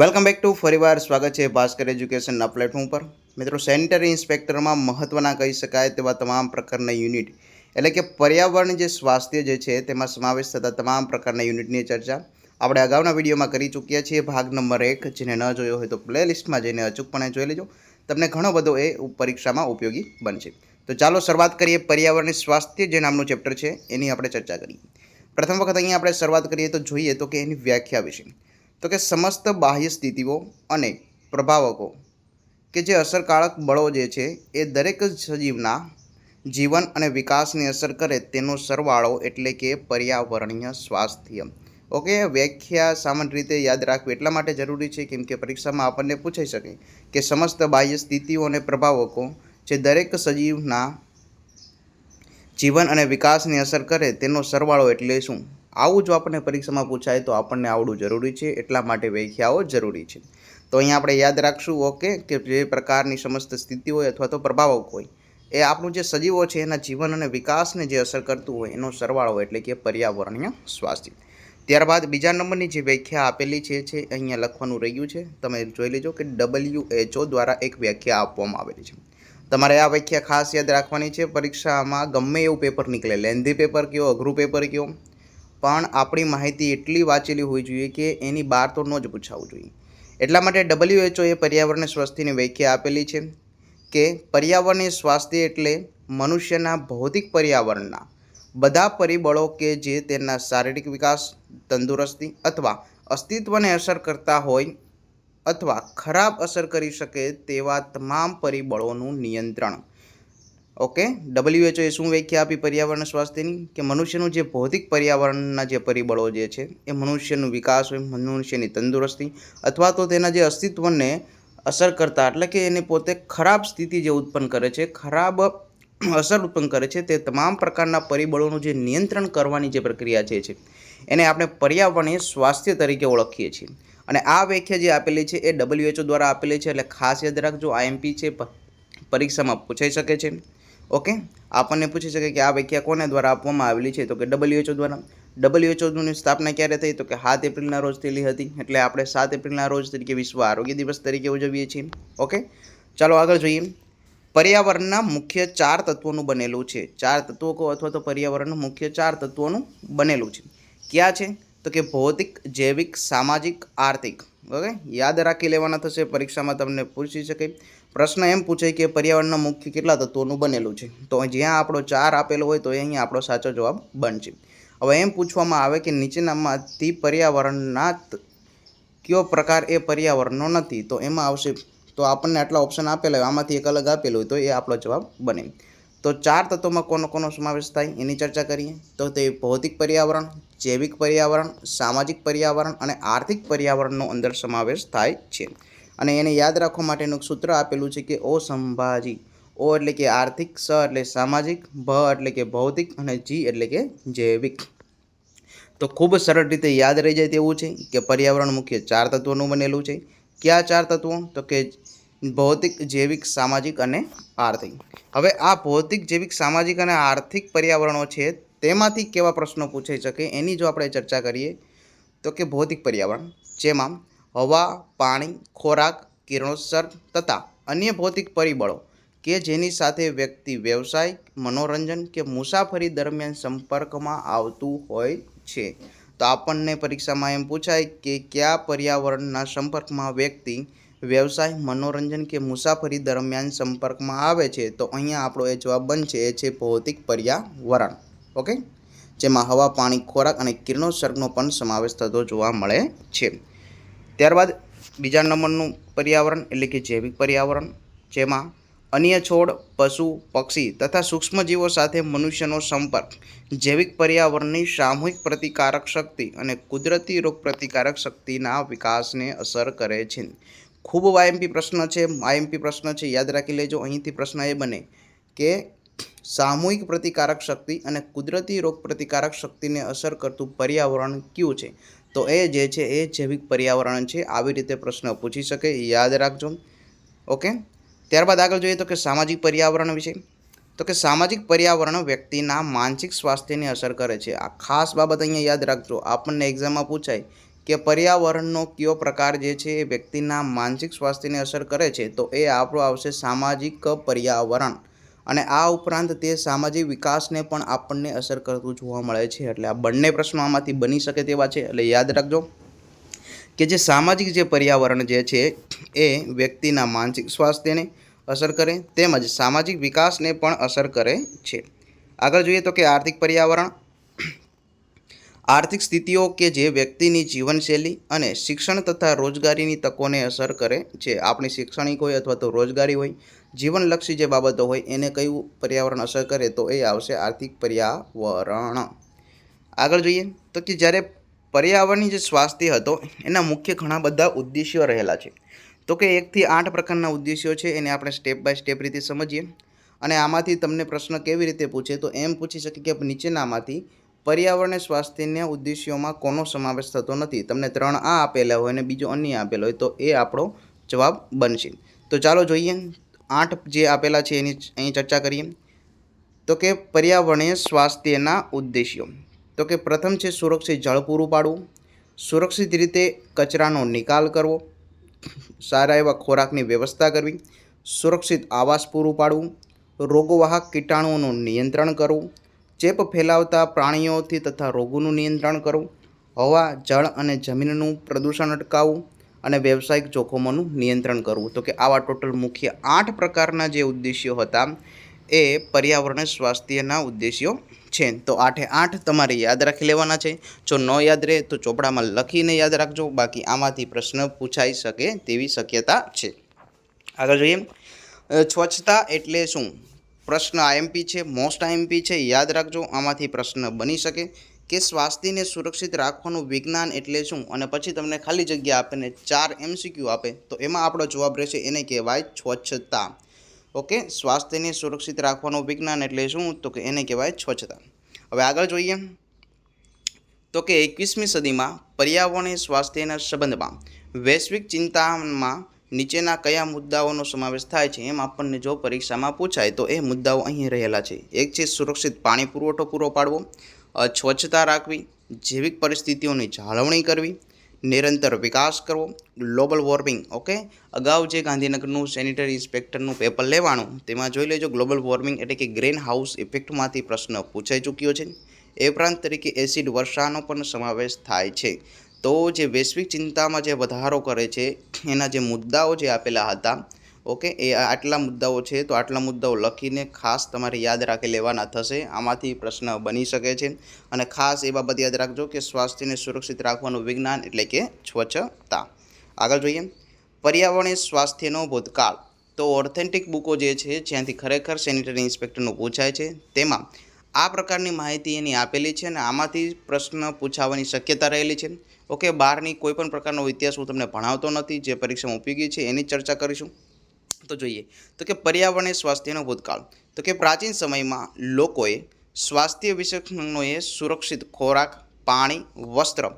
Welcome back to ફરીવાર સ્વાગત છે ભાસ્કર એજ્યુકેશનના પ્લેટફોર્મ પર. મિત્રો સેનિટરી ઇન્સ્પેક્ટરમાં મહત્ત્વના કહી શકાય તેવા તમામ પ્રકારના યુનિટ એટલે કે પર્યાવરણ જે સ્વાસ્થ્ય જે છે, તેમાં સમાવેશ થતા તમામ પ્રકારના યુનિટની ચર્ચા આપણે અગાઉના વિડીયોમાં કરી ચૂક્યા છીએ. ભાગ નંબર એક, જેને ન જોયો હોય તો પ્લે લિસ્ટમાં જઈને અચૂકપણે જોઈ લેજો. તમને ઘણો બધો એ પરીક્ષામાં ઉપયોગી બનશે. તો ચાલો શરૂઆત કરીએ પર્યાવરણની સ્વાસ્થ્ય, જે નામનું ચેપ્ટર છે, એની આપણે ચર્ચા કરીએ. પ્રથમ વખત અહીંયા આપણે શરૂઆત કરીએ તો જોઈએ તો કે એની વ્યાખ્યા વિશે. તો કે સમસ્ત બાહ્ય સ્થિતિઓ અને પ્રભાવકો, કે જે અસરકારક બળો જે છે એ દરેક સજીવના જીવન અને વિકાસની અસર કરે તેનો સરવાળો એટલે કે પર્યાવરણીય સ્વાસ્થ્ય. ઓકે, વ્યાખ્યા સામાન્ય રીતે યાદ રાખવી એટલા માટે જરૂરી છે કેમ કે પરીક્ષામાં આપણને પૂછાઈ શકે કે સમસ્ત બાહ્ય સ્થિતિઓ અને પ્રભાવકો જે દરેક સજીવના જીવન અને વિકાસની અસર કરે તેનો સરવાળો એટલે શું? આવું જો આપણને પરીક્ષામાં પૂછાય તો આપણને આવડવું જરૂરી છે, એટલા માટે વ્યાખ્યાઓ જરૂરી છે. તો અહીંયા આપણે યાદ રાખશું, ઓકે, કે જે પ્રકારની સમસ્ત સ્થિતિ હોય અથવા તો પ્રભાવક હોય, એ આપણું જે સજીવો છે, એના જીવન અને વિકાસને જે અસર કરતું હોય, એનો સરવાળો એટલે કે પર્યાવરણીય સ્વાસ્થ્ય. ત્યારબાદ બીજા નંબરની જે વ્યાખ્યા આપેલી છે છે, અહીંયા લખવાનું રહ્યું છે, તમે જોઈ લેજો કે ડબલ્યુ એચઓ દ્વારા એક વ્યાખ્યા આપવામાં આવેલી છે. તમારે આ વ્યાખ્યા ખાસ યાદ રાખવાની છે, પરીક્ષામાં ગમે એવું પેપર નીકળે, લેન્ધી પેપર કયો, અઘરું પેપર કયો? પણ આપણી માહિતી એટલી વાંચેલી હોવી જોઈએ કે એની બહાર તો ન જ પૂછાવું જોઈએ. એટલા માટે ડબલ્યુએચઓ એ પર્યાવરણ સ્વાસ્થ્યની વ્યાખ્યા આપેલી છે કે પર્યાવરણીય સ્વાસ્થ્ય એટલે મનુષ્યના ભૌતિક પર્યાવરણના બધા પરિબળો કે જે તેના શારીરિક વિકાસ, તંદુરસ્તી અથવા અસ્તિત્વને અસર કરતા હોય અથવા ખરાબ અસર કરી શકે તેવા તમામ પરિબળોનું નિયંત્રણ ઓકે ડબલ્યુએચઓએ શું વ્યાખ્યા આપી પર્યાવરણ સ્વાસ્થ્યની? કે મનુષ્યનું જે ભૌતિક પર્યાવરણના જે પરિબળો જે છે, એ મનુષ્યનું વિકાસ હોય, મનુષ્યની તંદુરસ્તી અથવા તો તેના જે અસ્તિત્વને અસર કરતા, એટલે કે એને પોતે ખરાબ સ્થિતિ જે ઉત્પન્ન કરે છે, ખરાબ અસર ઉત્પન્ન કરે છે, તે તમામ પ્રકારના પરિબળોનું જે નિયંત્રણ કરવાની જે પ્રક્રિયા છે છે. એને આપણે પર્યાવરણીય સ્વાસ્થ્ય તરીકે ઓળખીએ છીએ. અને આ વ્યાખ્યા જે આપેલી છે, એ ડબલ્યુએચઓ દ્વારા આપેલી છે, એટલે ખાસ યાદ રાખજો આઈએમપી છે પરીક્ષામાં પૂછાઈ શકે છે. ઓકે? આપણને પૂછી શકે કે આ વ્યાખ્યા કોને દ્વારા આપવામાં આવેલી છે? તો કે ડબલ્યુએચઓ દ્વારા. ડબલ્યુએચઓની સ્થાપના ક્યારે થઈ? તો કે સાત એપ્રિલના રોજ થયેલી હતી. એટલે આપણે સાત એપ્રિલના રોજ તરીકે વિશ્વ આરોગ્ય દિવસ તરીકે ઉજવીએ છીએ. ઓકે? ચાલો આગળ જોઈએ. પર્યાવરણના મુખ્ય ચાર તત્વોનું બનેલું છે. ચાર તત્વો કહો અથવા તો પર્યાવરણનું મુખ્ય ચાર તત્વોનું બનેલું છે. ક્યાં છે? તો કે ભૌતિક, જૈવિક, સામાજિક, આર્થિક. ઓકે? યાદ રાખી લેવાના થશે. પરીક્ષામાં તમને પૂછી શકે પ્રશ્ન એમ પૂછે કે પર્યાવરણના મુખ્ય કેટલા તત્વોનું બનેલું છે? તો જ્યાં આપણો ચાર આપેલો હોય તો એ અહીંયા આપણો સાચો જવાબ બનશે. હવે એમ પૂછવામાં આવે કે નીચેનામાંથી પર્યાવરણના કયો પ્રકાર એ પર્યાવરણનો નથી? તો એમાં આવશે, તો આપણને આટલા ઓપ્શન આપેલા હોય, આમાંથી એક અલગ આપેલું હોય, તો એ આપણો જવાબ બને. તો ચાર તત્વોમાં કોનો કોનો સમાવેશ થાય? એની ચર્ચા કરીએ. તો તે ભૌતિક પર્યાવરણ, જૈવિક પર્યાવરણ, સામાજિક પર્યાવરણ અને આર્થિક પર્યાવરણનો અંદર સમાવેશ થાય છે. અને એને યાદ રાખવા માટેનું સૂત્ર આપેલું છે કે ઓ સંભાજી ઓ એટલે કે આર્થિક, સ એટલે સામાજિક, ભ એટલે કે ભૌતિક અને જી એટલે કે જૈવિક. તો ખૂબ સરળ રીતે યાદ રહી જાય તેવું છે કે પર્યાવરણ મુખ્ય ચાર તત્વોનું બનેલું છે. કયા ચાર તત્વો? તો કે ભૌતિક, જૈવિક, સામાજિક અને આર્થિક. હવે આ ભૌતિક, જૈવિક, સામાજિક અને આર્થિક પર્યાવરણો છે તેમાંથી કેવા પ્રશ્નો પૂછાઈ શકે એની જો આપણે ચર્ચા કરીએ તો કે ભૌતિક પર્યાવરણ, જેમાં હવા, પાણી, ખોરાક, કિરણોત્સર્ગ તથા અન્ય ભૌતિક પરિબળો કે જેની સાથે વ્યક્તિ વ્યવસાય મનોરંજન કે મુસાફરી દરમિયાન સંપર્કમાં આવતું હોય છે. તો આપણને પરીક્ષામાં એમ પૂછાય કે કયા પર્યાવરણના સંપર્કમાં વ્યક્તિ વ્યવસાય, મનોરંજન કે મુસાફરી દરમિયાન સંપર્કમાં આવે છે? તો અહીંયા આપણો એ જવાબ બનશે, એ છે ભૌતિક પર્યાવરણ. ઓકે? જેમાં હવા, પાણી, ખોરાક અને કિરણોત્સર્ગનો પણ સમાવેશ થતો જોવા મળે છે. ત્યારબાદ બીજા નંબરનું પર્યાવરણ, એટલે કે જૈવિક પર્યાવરણ, જેમાં અન્ય છોડ, પશુ, પક્ષી તથા સૂક્ષ્મજીવો સાથે મનુષ્યનો સંપર્ક, જૈવિક પર્યાવરણની સામૂહિક પ્રતિકારક શક્તિ અને કુદરતી રોગ પ્રતિકારક શક્તિના વિકાસને અસર કરે છે. ખૂબ આઈએમપી પ્રશ્ન છે આઈએમપી પ્રશ્ન છે, યાદ રાખી લેજો, અહીંથી પ્રશ્ન એ બને કે સામૂહિક પ્રતિકારક શક્તિ અને કુદરતી રોગ પ્રતિકારક શક્તિને અસર કરતું પર્યાવરણ કયું છે? તો એ જે છે એ જૈવિક પર્યાવરણ છે, આવી રીતે પ્રશ્ન પૂછી શકે યાદ રાખજો. ઓકે? ત્યારબાદ આગળ જોઈએ તો કે સામાજિક પર્યાવરણ વિશે. તો કે સામાજિક પર્યાવરણ વ્યક્તિના માનસિક સ્વાસ્થ્યને અસર કરે છે. આ ખાસ બાબત અહીંયા યાદ રાખજો. આપણને એક્ઝામમાં પૂછાય કે પર્યાવરણનો કયો પ્રકાર જે છે એ વ્યક્તિના માનસિક સ્વાસ્થ્યને અસર કરે છે. તો એ આપણો આવશે સામાજિક પર્યાવરણ. અને આ ઉપરાંત તે સામાજિક વિકાસને પણ આપણને અસર કરતું જોવા મળે છે. એટલે આ બંને પ્રશ્નો આમાંથી બની શકે તેવા છે. એટલે યાદ રાખજો કે જે સામાજિક જે પર્યાવરણ જે છે, એ વ્યક્તિના માનસિક સ્વાસ્થ્યને અસર કરે, તેમજ સામાજિક વિકાસને પણ અસર કરે છે. આગળ જોઈએ તો કે આર્થિક પર્યાવરણ આર્થિક સ્થિતિઓ કે જે વ્યક્તિની જીવનશૈલી અને શિક્ષણ તથા રોજગારીની તકોને અસર કરે છે આપણી શૈક્ષણિક હોય અથવા તો રોજગારી હોય, જીવનલક્ષી જે બાબતો હોય એને કયું પર્યાવરણ અસર કરે તો એ આવશે આર્થિક પર્યાવરણ. આગળ જોઈએ તો કે જ્યારે પર્યાવરણની જે સ્વાસ્થ્ય હતો, એના મુખ્ય ઘણા બધા ઉદ્દેશ્યો રહેલા છે. તો કે એકથી આઠ પ્રકારના ઉદ્દેશ્યો છે, એને આપણે સ્ટેપ બાય સ્ટેપ રીતે સમજીએ. અને આમાંથી તમને પ્રશ્ન કેવી રીતે પૂછે તો એમ પૂછી શકે કે નીચેનામાંથી પર્યાવરણ સ્વાસ્થ્યના ઉદ્દેશ્યોમાં કોનો સમાવેશ થતો નથી? તમને ત્રણ આ આપેલા હોય અને બીજો અન્ય આપેલો હોય, તો એ આપણો જવાબ બનશે. તો ચાલો જોઈએ. આઠ જે આપેલા છે, એની અહીં ચર્ચા કરીએ. તો કે પર્યાવરણીય સ્વાસ્થ્યના ઉદ્દેશ્યો. તો કે પ્રથમ છે, સુરક્ષિત જળ પૂરું પાડવું. સુરક્ષિત રીતે કચરાનો નિકાલ કરવો. સારા એવા ખોરાકની વ્યવસ્થા કરવી. સુરક્ષિત આવાસ પૂરું પાડવું. રોગવાહક કીટાણુઓનું નિયંત્રણ કરવું. ચેપ ફેલાવતા પ્રાણીઓથી તથા રોગોનું નિયંત્રણ કરવું, હવા, જળ અને જમીનનું પ્રદૂષણ અટકાવવું અને વ્યવસાયિક જોખમોનું નિયંત્રણ કરવું. તો કે આવા ટોટલ મુખ્ય આઠ પ્રકારના જે ઉદ્દેશ્યો હતા, એ પર્યાવરણ, સ્વાસ્થ્યના ઉદ્દેશ્યો છે. તો આઠે આઠ તમારે યાદ રાખી લેવાના છે. જો ન યાદ રહે તો ચોપડામાં લખીને યાદ રાખજો. બાકી આમાંથી પ્રશ્ન પૂછાઈ શકે તેવી શક્યતા છે. આગળ જોઈએ. સ્વચ્છતા એટલે શું? પ્રશ્ન આઈએમપી છે મોસ્ટ આઈએમપી છે, યાદ રાખજો, આમાંથી પ્રશ્ન બની શકે કે સ્વાસ્થ્યને સુરક્ષિત રાખવાનું વિજ્ઞાન એટલે શું? અને પછી તમને ખાલી જગ્યા આપે ને ચાર એમસીક્યુ આપે, તો એમાં આપણો જવાબ રહેશે એને કહેવાય સ્વચ્છતા. ઓકે? સ્વાસ્થ્યને સુરક્ષિત રાખવાનું વિજ્ઞાન એટલે શું? તો કે એને કહેવાય સ્વચ્છતા. હવે આગળ જોઈએ. તો કે એકવીસમી સદીમાં પર્યાવરણીય સ્વાસ્થ્યના સંબંધમાં વૈશ્વિક ચિંતામાં નીચેના કયા મુદ્દાઓનો સમાવેશ થાય છે એમ આપણને જો પરીક્ષામાં પૂછાય તો એ મુદ્દાઓ અહીં રહેલા છે. એક છે સુરક્ષિત પાણી પુરવઠો પૂરો પાડવો સ્વચ્છતા રાખવી, જૈવિક પરિસ્થિતિઓની જાળવણી કરવી, નિરંતર વિકાસ કરવો, ગ્લોબલ વોર્મિંગ, ઓકે? અગાઉ જે ગાંધીનગરનું સેનિટરી ઇન્સ્પેક્ટરનું પેપર લેવાનું તેમાં જોઈ લેજો ગ્લોબલ વોર્મિંગ એટલે કે ગ્રીન હાઉસ ઇફેક્ટમાંથી પ્રશ્ન પૂછાઈ ચૂક્યો છે. એ ઉપરાંત તરીકે એસિડ વર્ષાનો પણ સમાવેશ થાય છે. તો જે વૈશ્વિક ચિંતામાં જે વધારો કરે છે, એના જે મુદ્દાઓ જે આપેલા હતા, ઓકે, એ આટલા મુદ્દાઓ છે, તો આટલા મુદ્દાઓ લખીને ખાસ તમારે યાદ રાખી લેવાના થશે. આમાંથી પ્રશ્ન બની શકે છે. અને ખાસ એ બાબત યાદ રાખજો કે સ્વાસ્થ્યને સુરક્ષિત રાખવાનું વિજ્ઞાન એટલે કે સ્વચ્છતા. આગળ જોઈએ. પર્યાવરણીય સ્વાસ્થ્યનો ભૂતકાળ. તો ઓથેન્ટિક બુકો જે છે, જ્યાંથી ખરેખર સેનિટરી ઇન્સ્પેક્ટરનું પૂછાય છે, તેમાં આ પ્રકારની માહિતી એની આપેલી છે અને આમાંથી પ્રશ્ન પૂછાવાની શક્યતા રહેલી છે. ઓકે, બહારની કોઈ પણ પ્રકારનો ઇતિહાસ હું તમને ભણાવતો નથી, જે પરીક્ષામાં ઉપયોગી છે એની ચર્ચા કરીશું. તો જોઈએ, તો કે પર્યાવરણ એ સ્વાસ્થ્યનો ભૂતકાળ. તો કે પ્રાચીન સમયમાં લોકોએ સ્વાસ્થ્ય વિશેષણોએ સુરક્ષિત ખોરાક, પાણી, વસ્ત્ર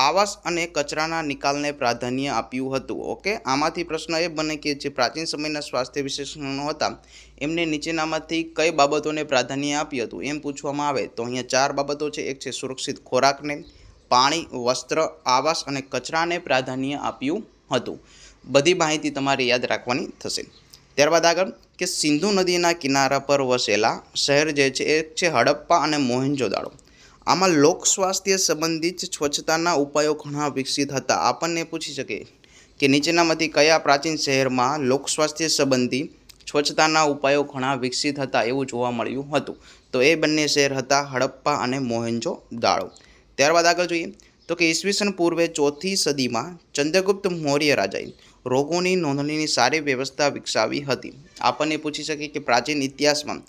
આવાસ અને કચરાના નિકાલને પ્રાધાન્ય આપ્યું હતું. ઓકે? આમાંથી પ્રશ્ન એ બને કે જે પ્રાચીન સમયના સ્વાસ્થ્ય વિશેષણો હતા, એમને નીચેનામાંથી કઈ બાબતોને પ્રાધાન્ય આપ્યું હતું? એમ પૂછવામાં આવે તો અહીંયા ચાર બાબતો છે. એક છે સુરક્ષિત ખોરાકને, પાણી, વસ્ત્ર, આવાસ અને કચરાને પ્રાધાન્ય આપ્યું હતું. બધી માહિતી તમારે યાદ રાખવાની થશે. ત્યારબાદ આગળ, કે સિંધુ નદીના કિનારા પર વસેલા શહેર જે છે, એ છે હડપ્પા અને મોહેન્જોદાડો. આમાં લોક સ્વાસ્થ્ય સંબંધિત સ્વચ્છતાના ઉપાયો ઘણા વિકસિત હતા. આપણને પૂછી શકે કે નીચેનામાંથી કયા પ્રાચીન શહેરમાં લોક સ્વાસ્થ્ય સંબંધી સ્વચ્છતાના ઉપાયો ઘણા વિકસિત હતા એવું જોવા મળ્યું હતું. તો એ બંને શહેર હતા હડપ્પા અને મોહેન્જો દાળો ત્યારબાદ આગળ જોઈએ તો કે ઈસવીસન પૂર્વે ચોથી સદીમાં ચંદ્રગુપ્ત મૌર્ય રાજાએ રોગોની નોંધણીની સારી વ્યવસ્થા વિકસાવી હતી. આપણને પૂછી શકે કે પ્રાચીન ઇતિહાસમાં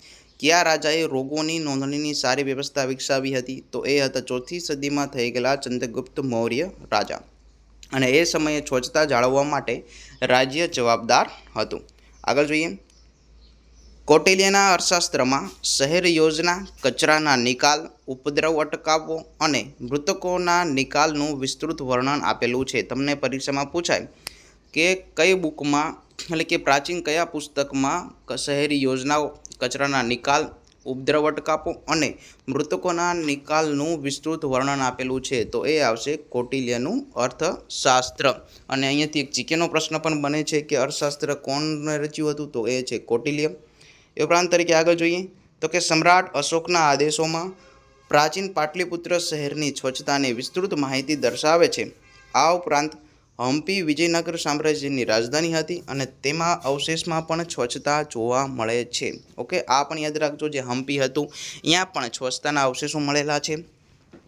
કયા રાજાએ રોગોની નોંધણીની સારી વ્યવસ્થા વિકસાવી હતી? તો એ હતા ચોથી સદીમાં થઈ ગયેલા ચંદ્રગુપ્ત મૌર્ય રાજા. અને એ સમયે સ્વચ્છતા જાળવવા માટે રાજ્ય જવાબદાર હતું. આગળ જોઈએ. કૌટિલ્યના અર્થશાસ્ત્રમાં શહેર યોજના, કચરાના નિકાલ, ઉપદ્રવ અટકાવવો અને મૃતકોના નિકાલનું વિસ્તૃત વર્ણન આપેલું છે. તમને પરીક્ષામાં પૂછાય કે કઈ બુકમાં, એટલે કે પ્રાચીન કયા પુસ્તકમાં શહેરી યોજનાઓ કચરાના નિકાલ ઉપદ્રવ કાપો અને મૃતકોના નિકાલનું વિસ્તૃત વર્ણન આપેલું છે. તો એ આવશે કૌટિલ્યનું અર્થશાસ્ત્ર. અને અહીંયાથી એક જીકેનો પ્રશ્ન પણ બને છે કે અર્થશાસ્ત્ર કોણે રચ્યું હતું? તો એ છે કોટિલ્ય. એ ઉપરાંત તરીકે આગળ જોઈએ તો કે સમ્રાટ અશોકના આદેશોમાં પ્રાચીન પાટલીપુત્ર શહેરની સ્વચ્છતાની વિસ્તૃત માહિતી દર્શાવે છે. આ ઉપરાંત હમ્પી વિજયનગર સામ્રાજ્યની રાજધાની હતી અને તેમાં અવશેષમાં પણ સ્વચ્છતા જોવા મળે છે. ઓકે, આ પણ યાદ રાખજો જે હમ્પી હતું અહીંયા પણ સ્વચ્છતાના અવશેષો મળેલા છે.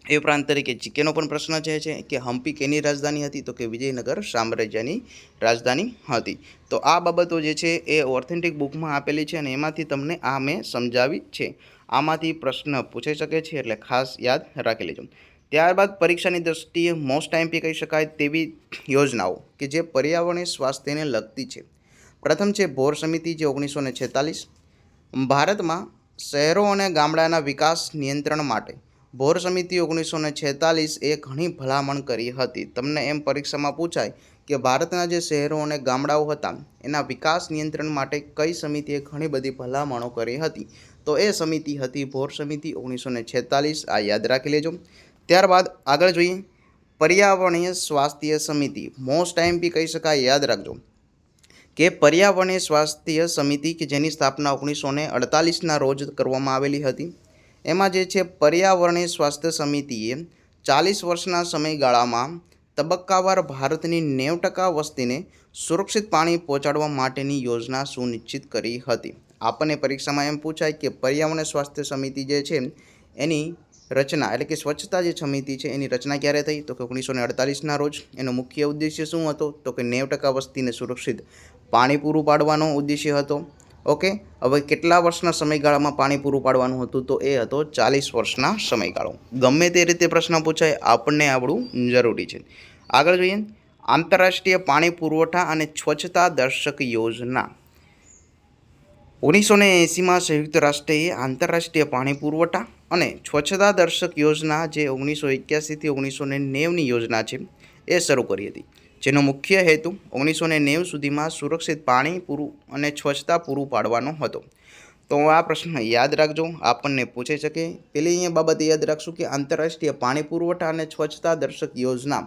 એ ઉપરાંત તરીકે જીકેનો પણ પ્રશ્ન છે છે કે હમ્પી કેની રાજધાની હતી તો કે વિજયનગર સામ્રાજ્યની રાજધાની હતી. તો આ બાબતો જે છે એ ઓથેન્ટિક બુકમાં આપેલી છે અને એમાંથી તમને આ મેં સમજાવી છે. આમાંથી પ્રશ્ન પૂછાઈ શકે છે એટલે ખાસ યાદ રાખી લેજો. ત્યારબાદ પરીક્ષાની દ્રષ્ટિએ મોસ્ટ ટાઈમપી કહી શકાય તેવી યોજનાઓ કે જે પર્યાવરણીય સ્વાસ્થ્યને લગતી છે. પ્રથમ છે ભોર સમિતિ જે ઓગણીસો ને છેતાલીસ. ભારતમાં શહેરો અને ગામડાના વિકાસ નિયંત્રણ માટે ભોર સમિતિ ઓગણીસો ને છેતાલીસ એ ઘણી ભલામણ કરી હતી. તમને એમ પરીક્ષામાં પૂછાય કે ભારતના જે શહેરો અને ગામડાઓ હતા, એના વિકાસ નિયંત્રણ માટે કઈ સમિતિએ ઘણી બધી ભલામણો કરી હતી? તો એ સમિતિ હતી ભોર સમિતિ ઓગણીસો ને છેતાલીસ. આ યાદ રાખી લેજો. ત્યારબાદ આગળ જોઈએ. પર્યાવરણીય સ્વાસ્થ્ય સમિતિ. મોસ્ટ ટાઈમ બી કહી શકાય, યાદ રાખજો. કે પર્યાવરણીય સ્વાસ્થ્ય સમિતિ કે જેની સ્થાપના ઓગણીસો ને અડતાલીસના રોજ કરવામાં આવેલી હતી. એમાં જે છે, પર્યાવરણીય સ્વાસ્થ્ય સમિતિએ ચાલીસ વર્ષના સમયગાળામાં તબક્કાવાર ભારતની નેવ ટકા વસ્તીને સુરક્ષિત પાણી પહોંચાડવા માટેની યોજના સુનિશ્ચિત કરી હતી. આપણને પરીક્ષામાં એમ પૂછાય કે પર્યાવરણ સ્વાસ્થ્ય સમિતિ જે છે, એની રચના એટલે કે સ્વચ્છતા જે સમિતિ છે એની રચના ક્યારે થઈ? તો કે ઓગણીસો ને અડતાલીસના રોજ. એનો મુખ્ય ઉદ્દેશ્ય શું હતો? તો કે નેવ ટકા વસ્તીને સુરક્ષિત પાણી પૂરું પાડવાનો ઉદ્દેશ્ય હતો. ઓકે? હવે કેટલા વર્ષના સમયગાળામાં પાણી પૂરું પાડવાનું હતું? તો એ હતો ચાલીસ વર્ષના સમયગાળો. ગમે તે રીતે પ્રશ્ન પૂછાય, આપણને આવડવું જરૂરી છે. આગળ જોઈએ. આંતરરાષ્ટ્રીય પાણી પુરવઠા અને સ્વચ્છતા દર્શક યોજના. ઓગણીસો ને એંસીમાં સંયુક્ત રાષ્ટ્રે આંતરરાષ્ટ્રીય પાણી પુરવઠા અને સ્વચ્છતા દર્શક યોજના જે ઓગણીસો એક્યાસીથી ઓગણીસો ને નેવની યોજના છે, એ શરૂ કરી હતી. જેનો મુખ્ય હેતુ ઓગણીસો ને નેવ સુધીમાં સુરક્ષિત પાણી પૂરું અને સ્વચ્છતા પૂરું પાડવાનો હતો. તો આ પ્રશ્ન યાદ રાખજો, આપણને પૂછાઈ શકે પેલી અહીંયા બાબતે યાદ રાખશું કે આંતરરાષ્ટ્રીય પાણી પુરવઠા અને સ્વચ્છતા દર્શક યોજના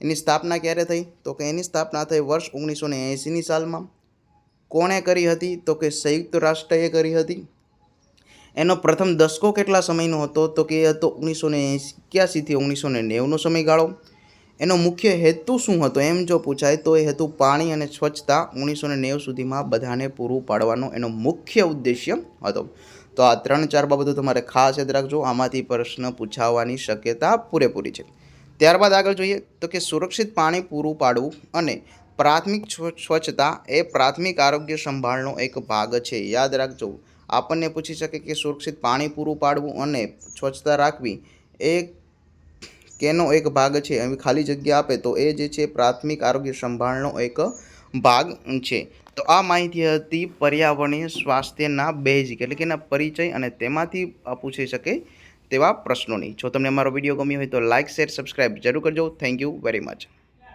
એની સ્થાપના ક્યારે થઈ? તો કે એની સ્થાપના થઈ વર્ષ ઓગણીસો ને એંસીની સાલમાં. કોણે કરી હતી? તો કે સંયુક્ત રાષ્ટ્રએ કરી હતી? એનો પ્રથમ દસકો કેટલા સમયનો હતો તો કે એ હતો ઓગણીસો ને એક્યાસીથી ઓગણીસો ને નેવનો સમયગાળો. એનો મુખ્ય હેતુ શું હતો? એમ જો પૂછાય તો એ હેતુ પાણી અને સ્વચ્છતા ઓગણીસો ને નેવ સુધીમાં બધાને પૂરું પાડવાનો એનો મુખ્ય ઉદ્દેશ્ય હતો. તો આ ત્રણ ચાર બાબતો તમારે ખાસ યાદ રાખજો. આમાંથી પ્રશ્ન પૂછાવાની શક્યતા પૂરેપૂરી છે. ત્યારબાદ આગળ જોઈએ તો કે સુરક્ષિત પાણી પૂરું પાડવું અને પ્રાથમિક સ્વચ્છતા એ પ્રાથમિક આરોગ્ય સંભાળનો એક ભાગ છે. યાદ રાખજો. આપણને પૂછી શકે કે સુરક્ષિત પાણી પૂરું પાડવું અને સ્વચ્છતા રાખવી એ કેનો એક ભાગ છે. એવી ખાલી જગ્યા આપે તો એ જે છે પ્રાથમિક આરોગ્ય સંભાળનો એક ભાગ છે. તો આ માહિતી હતી પર્યાવરણીય સ્વાસ્થ્યના બેઝિક એટલે કે એના પરિચય અને તેમાંથી પૂછી શકે તેવા પ્રશ્નોની. જો તમને અમારો વીડિયો ગમ્યો હોય તો લાઇક શેર, સબસ્ક્રાઇબ જરૂર કરજો. Thank you very much.